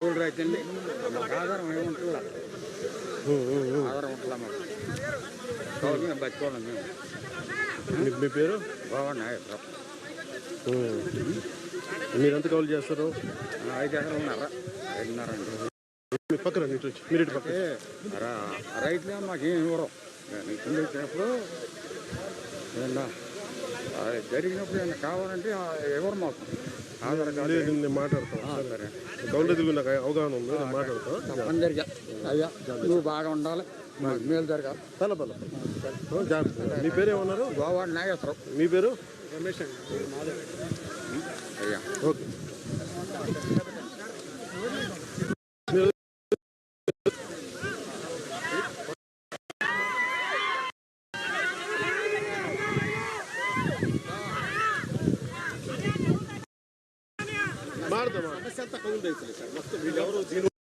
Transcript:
Cool రైతు అండి. మాకు ఆధారం ఏముంటుందా ఆధారం ఉంటుందా మాకు? కాబట్టి మేము బతుకోవాలి మేము. మీ పేరు? ఉమ్. మీరెంత కౌలు చేస్తారు? ఐదు ఎకరాలు ఉన్నారా. ఐదున్నర అండి. మీ పక్కన మీరు రైతులే మాకేం ఇవ్వరు. కింద వచ్చినప్పుడు జరిగినప్పుడు ఏమన్నా కావాలంటే ఇవ్వరు మాకు ఆధార్ కార్డు మాట్లాడతాను. సరే. రైతులు నాకు అవగాహన ఉంది నేను మాట్లాడతాను. అందరికీ అయ్యా నువ్వు బాగా ఉండాలి. మేలు జరగాలి. పల పల పల. జాగ్రత్త. మీ పేరు ఏమన్నారు? గోవాడు నాగేశ్వరం మీ పేరు? అయ్యా. ఓకే. మాడతా మాడతా కౌలు రైతులు సార్ మొత్తం వీళ్ళెవరు దీని